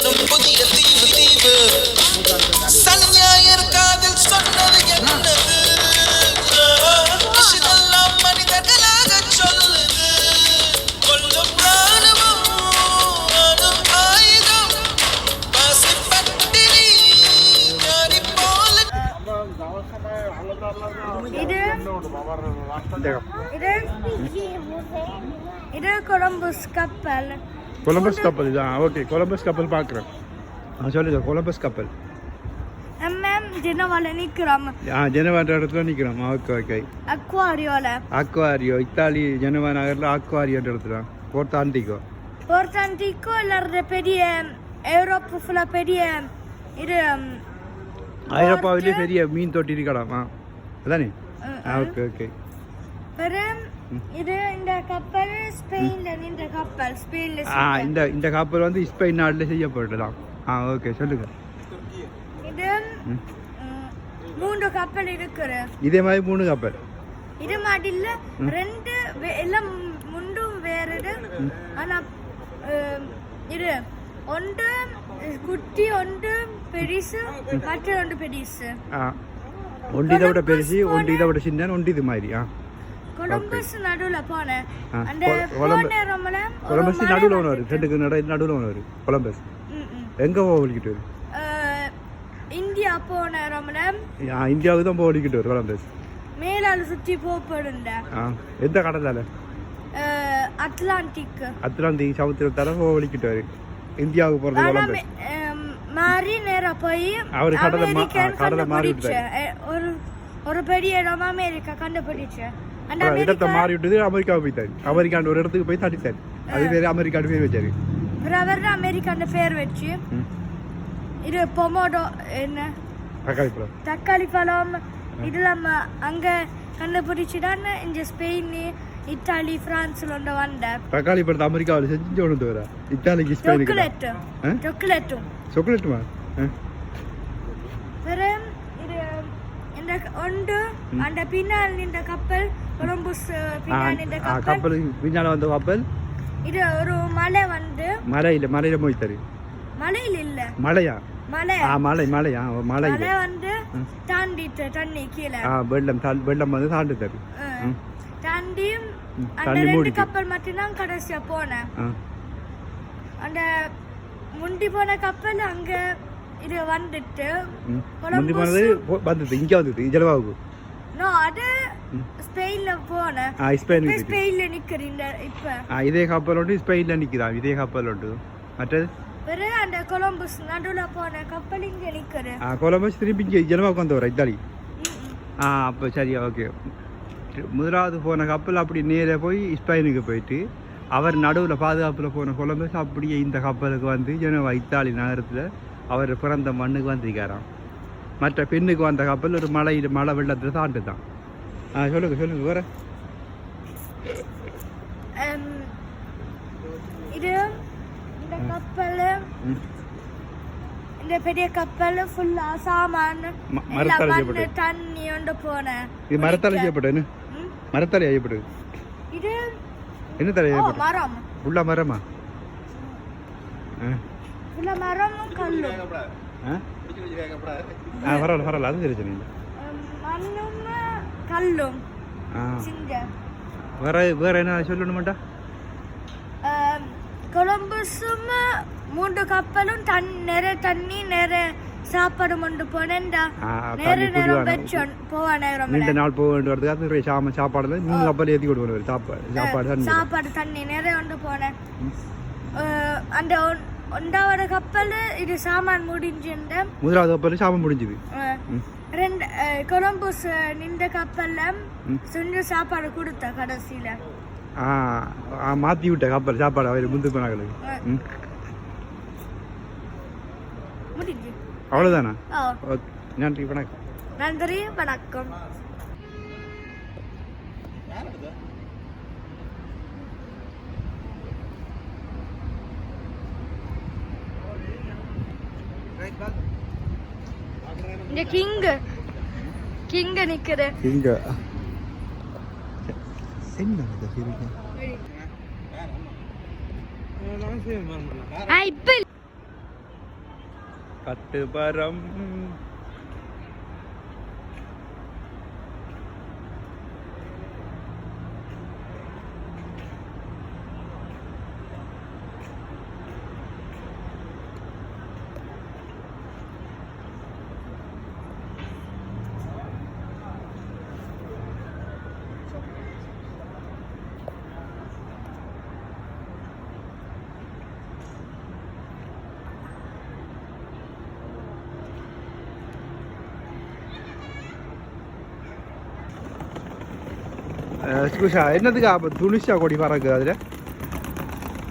தேடும் புதிய தீவு தீவு. சனி காதில் சொன்னது என்னது? விஷயமெல்லாம் மனிதர்களாக சொல்லுது. கொல்லும் ராணுவம் ஆயுதம். ஞானி போல. இது இது இது கொலம்பஸ் கப்பல். கொலம்பஸ் கப்பல் இதான் ஓகே கொலம்பஸ் கப்பல் பார்க்குறேன். ஆ சொல்லுங்க கொலம்பஸ் கப்பல் ஜெனவால நிக்கிறோம். ஆ ஜெனவான்ற இடத்துல நிற்கிறோம் ஓகே ஓகே அக்வாரியோல ஆக்வாரியோ இத்தாலி ஜெனவா நகரில் ஆக்வாரியோன்ற இடத்துல. போர்ட் ஆண்டிகோ போர்த்தாண்டிக்கோ எல்லாரோட பெரிய ஐரோப்பா ஃபுல்லா பெரிய இது ஐரோப்பாவிலே பெரிய மீன் தொட்டி இருக்கலாம் அதானே? ஓகே ஓகே இது இந்த கப்பல் ஸ்பெயின்ல நின்ற கப்பல் ஸ்பெயின்ல ஆ இந்த இந்த கப்பல் வந்து ஸ்பெயின் நாட்டில் செய்யப்பட்டதாம். ஆ ஓகே சொல்லுங்க. இது மூன்று கப்பல் இருக்குது இதே மாதிரி மூணு கப்பல். இது மாட்டில ரெண்டு வே- எல்லாம் முண்டும் வேறது. ஆனா இது ஒன்று குட்டி ஒன்று பெரிசு மற்ற ஒன்று பெரிசு. ஆ. ஒன்று இதை விட பெருசு ஒன்று இதை விட சின்ன ஒன்று இது மாதிரி ஆ. கொலம்பஸ் நடுவுல போனேன். அந்த போன ஒரு கொலம்பஸ் நடுவில் ஒன்று வந்து- வரும் ரெண்டுக்கு நட நடுவில் ஒன்று வரும். கொலம்பஸ். எங்கே போக ஒழிக்கிட்டு வரும்? இந்தியா போன ஆ இந்தியாவுக்கு தான் போக ஒழிக்கிட்டு வரும் கொலம்பஸ். மேலால சுத்தி போப்படுண்ட ஆ எந்த கடலால் அட்லாண்டிக். அத்லாந்திக் சமுத்திரத்தால போக ஒழிக்கிட்டு வரும் இந்தியாவுக்கு போகிறது ஆனா கொலம்பஸ். மாறி நேரா போய் அவரு கடலை கடலை மாறி ஒரு ஒரு பெரிய இடம் அமெரிக்கா கண்டுபிடிச்ச அந்த அப்புறம் இடத்தை மாறி விட்டது அமெரிக்காவை போய்த்தாரு அமெரிக்காண்ட ஒரு இடத்துக்கு போய் தட்டித்தாரு அது பேர் அமெரிக்காண்டு பேர் வச்சாரு. அவர் அமெரிக்கான பேர் வச்சு. இது பொமோடோ என்ன? தக்காளி பழம். தக்காளி பழம். இதெல்லாம் அங்க கண்டுபிடிச்சுதான் இந்த ஸ்பெயின் இத்தாலி பிரான்ஸ்ல ஒன்று வந்த. தக்காளி பழத்தை அமெரிக்காவில் செஞ்சு ஒன்று வர இத்தாலிக்கு ஸ்பெயினுக்கு? சாக்லேட்டும் சாக்லேட்டுமா பிறகு இது இந்த ஒன்று அந்த பின்னால் நின்ற கப்பல் கொலம்பஸ் பின்னால் நின்ற கப்பல். கப்பல் பின்னால் வந்த கப்பல்? இது ஒரு மலை வந்து. மலையில் மலையில் போய்த்தாரு மலையில் இல்ல. மலையா? மலை. ஆ மலை மலை மலை வந்து தாண்டிட்டு தண்ணி கீழே. ஆ வெள்ளம் வெள்ளம் வந்து. தாண்டி ம், அந்த தண்ணி ரெண்டு. கப்பல் மட்டும்தான் கடைசியா போனேன். ஆ. அந்த முண்டி போன கப்பல் அங்க இது வந்துட்டு முந்தி போனது வந்தது இங்கே வந்தது ஜலவாவுக்கு நோ அது ஸ்பெயின்ல போனேன் ஆ இப்ப ஸ்பெயின்ல நிக்கிறீங்க இப்ப. ஆ இதே கப்பல் உண்டு ஸ்பெயினில் நிற்குதா இதே கப்பல் உண்டு மற்றது? பிறகு அந்த கொலம்பஸ் நடுவுல போன கப்பல் இங்க நிக்குது. ஆ கொலம்பஸ் திருப்பி இங்கே ஜலவாவுக்கு வந்து வர இத்தாலி ஆ அப்போ சரியா ஓகே. முதலாவது போன கப்பல் அப்படி நேரே போய் ஸ்பெயினுக்கு போயிட்டு அவர் நடுவில் பாதுகாப்பில் போன கொலம்பஸ் அப்படியே இந்த கப்பலுக்கு வந்து ஜெனவா இத்தாலி நகரத்தில் அவர் பிறந்த மண்ணுக்கு வந்திருக்காராம். மற்ற பெண்ணுக்கு வந்த கப்பல் ஒரு மலையில் மழை வெள்ளத்தில் தாண்டு தான் ஆ சொல்லுங்க சொல்லுங்க வேற. இது இந்த கப்பல். இந்த பெரிய கப்பல் ஃபுல்லா சாமான் மரத்தால் செய்யப்பட்டது. தண்ணி ஒன்று போனேன் இது மரத்தால் செய்யப்பட்டது? மரத்தால் செய்யப்பட்டது. இது என்ன தலை செய்யப்பட்டது? மரம். உள்ள மரமா? ஆ. இல்ல மரமும் கல்லும். ஆ? பரவாயில்ல பரவாயில்ல அது தெரிஞ்சு Um, மண்ணும் கல்லும். ஆ. சிங்க. வேற வேற என்ன சொல்லணுமாட்டா? கொலம்பஸும் மூன்று கப்பலும் தன் நிறைய தண்ணி நிறைய சாப்பாடு கொண்டு போனேன்டா. நேர நேரம் வச்சோம் போவ நேரம் நீண்ட நாள் போக வேண்டிய வரதுக்கு நிறைய சாம சாப்பாடுல மூணு கப்பல் ஏற்றி கொண்டு சாப்பாடு சாப்பாடு தண்ணி நிறைய கொண்டு போனேன். அந்த ஒன்றாவது கப்பல் இது சாமான் முடிஞ்சுண்ட முதலாவது கப்பல் சாமம் முடிஞ்சுது. ரெண்டு கொலம்பஸ் நின்ற கப்பல்ல. சுண்டு சாப்பாடு கொடுத்த கடைசியில. ஆ மாத்தி விட்ட கப்பல் சாப்பாடு அவர் முந்து போனாங்களுக்கு முடிஞ்சு. ஓகே நன்றி வணக்கம். நன்றி வணக்கம். இந்த கிங் கிங் நிக்குது. இங்க என்ன இது சிரிக்க? ஆ, ஸ்கூஷா என்னதுக்கு அப்போ துணிஷா கொடி பறக்குது அதில்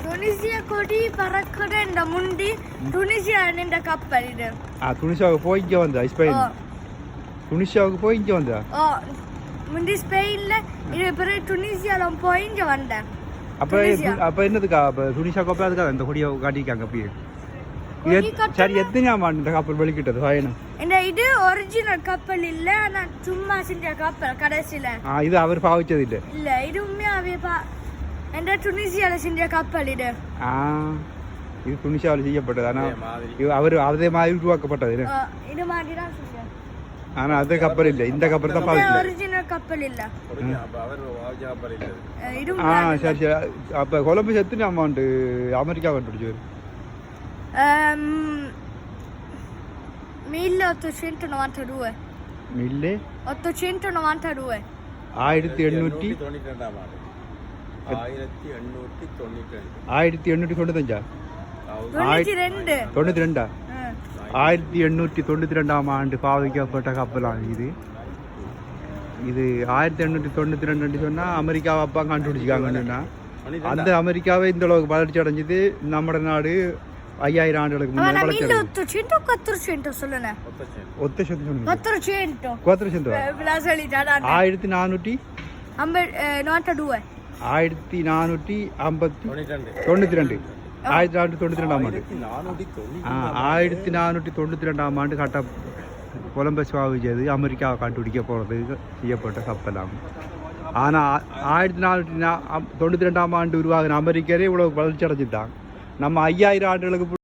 டுனிசியா கொடி பறக்குற இந்த முண்டி டுனிசியா நின்ற கப்பல் இது ஆ துணிஷாவுக்கு போய் இங்கே வந்தா ஸ்பெயின் துணிஷாவுக்கு போய் இங்கே வந்தா ஓ முந்தி ஸ்பெயின்ல இது பிறகு டுனிசியால போய் இங்க வந்தேன் அப்போ துனிசியா. அப்போ என்னதுக்கா அப்போ துணிஷா கப்பல் அதுக்காக அந்த கொடியை அப்படியே. சரி எத்தனை ஆமாண்டு இந்த கப்பல் வெளிக்கிட்டது பயணம் இந்த இது ஒரிஜினல் கப்பல் இல்ல ஆனா சும்மா செஞ்ச கப்பல் கடைசியில. ஆ இது அவர் பாவிச்சது இல்லை? இல்ல இது உண்மையாவே பா என்ற டுனிசியால செஞ்ச கப்பல் இது. ஆ இது துணிஷாவில் செய்யப்பட்டது. ஆனால் அவர் அதே மாதிரி உருவாக்கப்பட்டது இது மாதிரி தான் ஆனால் அது கப்பல் இல்லை. இந்த கப்பல் தான் பாவிக்கல ஒரிஜினல் கப்பல் இல்ல. அஹ் இது ஆ சரி சரி. அப்போ கொலம்பஸ் எத்தனை அமௌண்ட்டு அமெரிக்கா கண்டுபிடிச்சு mille? Ottocentonovantadue மில்லே 892 ஆயிரத்தி எண்ணூற்றி ஆயிரத்தி எண்ணூற்றி தொண்ணூற்றி ரெண்டு ஆயிரத்தி எண்ணூற்றி தொண்ணூத்தஞ்சா தொண்ணூற்றி ரெண்டா. ஆயிரத்தி எண்ணூற்றி தொண்ணூற்றி ரெண்டாம் ஆண்டு பாவிக்கப்பட்ட கப்பலாம் இது இது ஆயிரத்தி எண்ணூற்றி தொண்ணூற்றி ரெண்டு சொன்னால் அமெரிக்காவை அப்பா கண்டுபிடிச்சிக்காங்கன்னா அந்த அமெரிக்காவை இந்த அளவுக்கு வளர்ச்சி அடைஞ்சது நம்ம நாடு ஐயாயிரம் ஆண்டுகளுக்கு முன்னாடி அடைஞ்சது ottocento quattrocento சொல்லுங்க ஒத்த சொத்து சொன்னீங்க quattrocento கோத்திர சொந்தம் இப்படிலாம் சொல்லிட்டா ஆயிரத்தி நானூற்றி novantadue ஆயிரத்தி நானூற்றி ஐம்பத்தி தொண்ணூற்றி ரெண்டு. ஆயிரத்தி நானூற்றி தொண்ணூற்றி ரெண்டாம் ஆண்டு. ஆயிரத்தி நானூற்றி தொண்ணூற்றி ரெண்டாம் ஆண்டு கட்ட கொலம்பஸ் பாவிச்சது அமெரிக்காவை கண்டுபிடிக்க போகிறதுக்கு செய்யப்பட்ட கப்பலாகும். ஆனால் ஆயிரத்தி நானூற்றி தொண்ணூற்றி ரெண்டாம் ஆண்டு உருவாகின அமெரிக்கரே இவ்வளோ வளர்ச்சி அடைஞ்சிட்டாங்க நம்ம ஐயாயிரம் ஆண்டுகளுக்கு